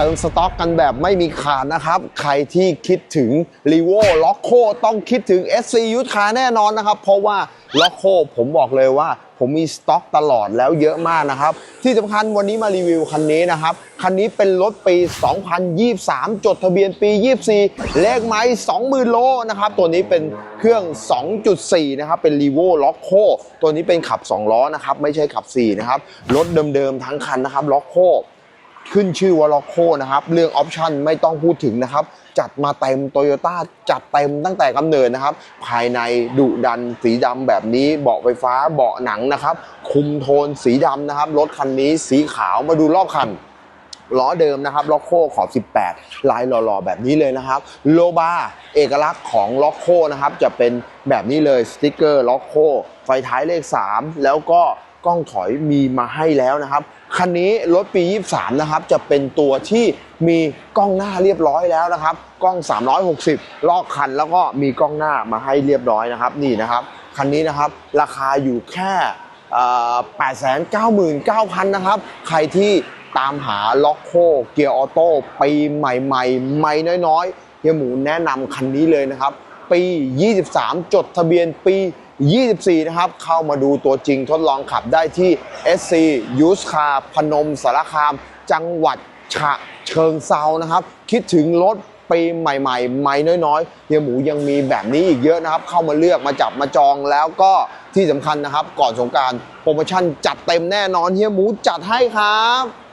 เติมสต็อกกันแบบไม่มีขาดนะครับ ใครที่คิดถึง r ีโวล็อกโคต้องคิดถึง SC ยุทธคาแน่นอนนะครับ เพราะว่าล็อกโคผมบอกเลยว่าผมมีสต็อกตลอดแล้วเยอะมากนะครับ ที่สำคัญวันนี้มารีวิวคันนี้นะครับ คันนี้เป็นรถปี 2023 จดทะเบียนปี 24 เลขไม้ 20,000 โลนะครับ ตัวนี้เป็นเครื่อง 2.4 นะครับ เป็น r ีโวล็อกโคตัวนี้เป็นขับ 2 ล้อนะครับ ไม่ใช่ขับ 4 นะครับ รถเดิมๆทั้งคันนะครับล็อกโค ขึ้นชื่อว่าล็อกโคนะครับ เรื่องออปชันไม่ต้องพูดถึงนะครับ จัดมาเต็มโตโยต้าจัดเต็มตั้งแต่กำเนิดนะครับ ภายในดุดันสีดำแบบนี้ เบาะไฟฟ้าเบาะหนังนะครับ คุมโทนสีดำนะครับ รถคันนี้สีขาวมาดูรอบคันล้อเดิมนะครับล็อกโคขอบ 18 ลายหล่อๆ แบบนี้เลยนะครับ โลบาเอกลักษณ์ของล็อกโคนะครับ จะเป็นแบบนี้เลยสติกเกอร์ล็อกโคไฟท้ายเลข 3 แล้วก็ ล้องถอยมีมาให้แล้วนะครับ คันนี้รถปี 23 นะครับ จะเป็นตัวที่มีกล้องหน้าเรียบร้อยแล้วนะครับ กล้อง 360รอบคันแล้วก็มีกล้องหน้ามาให้เรียบร้อยนะครับ นี่นะครับ คันนี้นะครับราคาอยู่แค่แปดแสนเก้าหมื่นเก้าพันนะครับ ใครที่ตามหาล็อกโคเกียร์ออโต้ปีใหม่ๆ ไม่น้อยๆเฮียหมูแนะนำคันนี้เลยนะครับ ปี 23 จดทะเบียนปี 24 นะครับ เข้ามาดูตัวจริงทดลองขับได้ที่ SC u s e Car พนมสารคาม จังหวัดฉะเชิงเซานะครับ คิดถึงรถปีใหม่ๆ ไม่น้อยๆเฮียหมูยังมีแบบนี้อีกเยอะนะครับ เข้ามาเลือกมาจับมาจองแล้วก็ที่สำคัญนะครับ ก่อนสงการโปรโมชั่นจัดเต็มแน่นอนเฮียหมูจัดให้ครับ